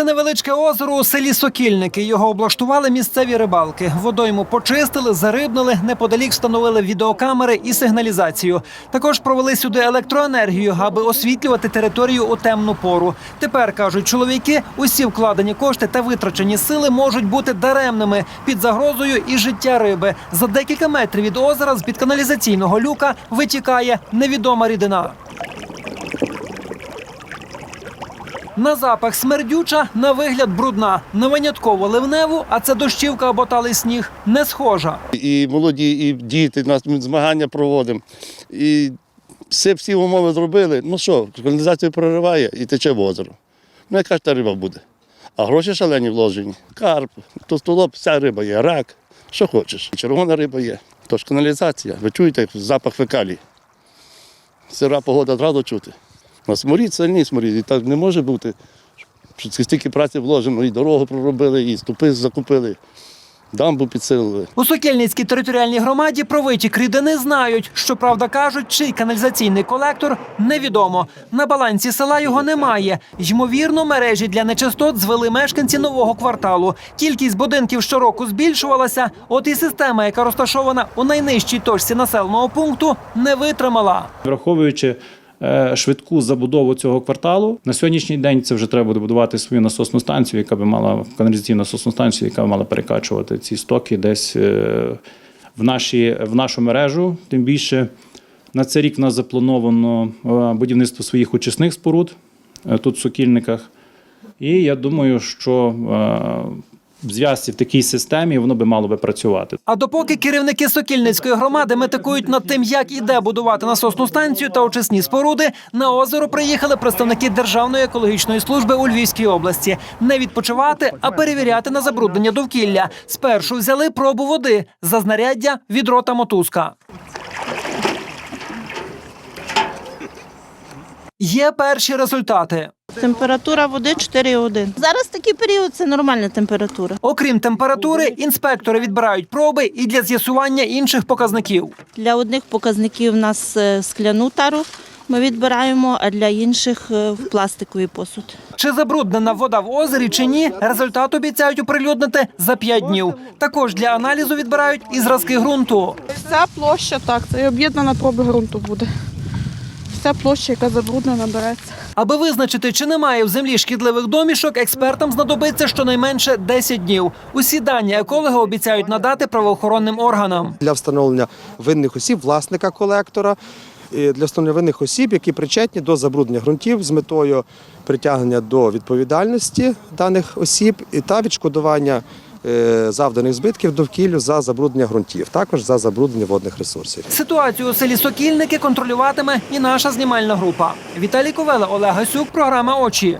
Це невеличке озеро у селі Сокільники. Його облаштували місцеві рибалки. Водойму почистили, зарибнили, неподалік встановили відеокамери і сигналізацію. Також провели сюди електроенергію, аби освітлювати територію у темну пору. Тепер кажуть чоловіки, усі вкладені кошти та витрачені сили можуть бути даремними під загрозою і життя риби. За декілька метрів від озера з під каналізаційного люка витікає невідома рідина. На запах смердюча, на вигляд брудна, на винятково ливневу, а це дощівка або талий сніг, не схожа. і молоді, і діти, нас змагання проводимо. І все, всі умови зробили. Ну що, каналізацію прориває і тече в озеро. Ну, яка ж та риба буде? А гроші шалені вложені. Карп, товстолоб, вся риба є, рак, що хочеш. Червона риба є. Тож каналізація, ви чуєте запах фекалій. Сира погода одразу чути. На сморід сильний сморід, і так не може бути. Що стільки праці вложено, і дорогу проробили, і ступи закупили, дамбу підсилили. У Сокільницькій територіальній громаді про витік рідини знають. Щоправда, кажуть, чий каналізаційний колектор невідомо. На балансі села його немає. Ймовірно, мережі для нечистот звели мешканці нового кварталу. Кількість будинків щороку збільшувалася. От і система, яка розташована у найнижчій точці населеного пункту, не витримала. Враховуючи швидку забудову цього кварталу, на сьогоднішній день це вже треба буде будувати свою насосну станцію, яка би мала каналізаційну насосну станцію, яка мала перекачувати ці стоки десь е, в, наші, в нашу мережу. Тим більше на цей рік нас заплановано е, будівництво своїх очисних споруд е, тут в Сокільниках. І я думаю, що е, зв'язці в такій системі воно би мало би працювати. А допоки керівники Сокільницької громади метикують над тим, як і де будувати насосну станцію та очисні споруди, на озеро приїхали представники Державної екологічної служби у Львівській області. Не відпочивати, а перевіряти на забруднення довкілля. Спершу взяли пробу води за знаряддя відро та мотузка. Є перші результати. Температура води 4,1. Зараз такий період це нормальна температура. Окрім температури, інспектори відбирають проби і для з'ясування інших показників. Для одних показників у нас е, скляну тару ми відбираємо, а для інших е, пластиковий посуд. Чи забруднена вода в озері чи ні, результат обіцяють оприлюднити за 5 днів. Також для аналізу відбирають і зразки ґрунту. Вся площа так, це об'єднана проба ґрунту буде. Вся площа, яка забруднена, береться. Аби визначити, чи немає в землі шкідливих домішок, експертам знадобиться щонайменше 10 днів. Усі дані екологи обіцяють надати правоохоронним органам. для встановлення винних осіб, власника колектора, для встановлення винних осіб, які причетні до забруднення ґрунтів з метою притягнення до відповідальності даних осіб та відшкодування завданих збитків довкіллю за забруднення ґрунтів, також за забруднення водних ресурсів. Ситуацію у селі Сокільники контролюватиме і наша знімальна група. Віталій Ковела, Олег Гасюк, програма Очі.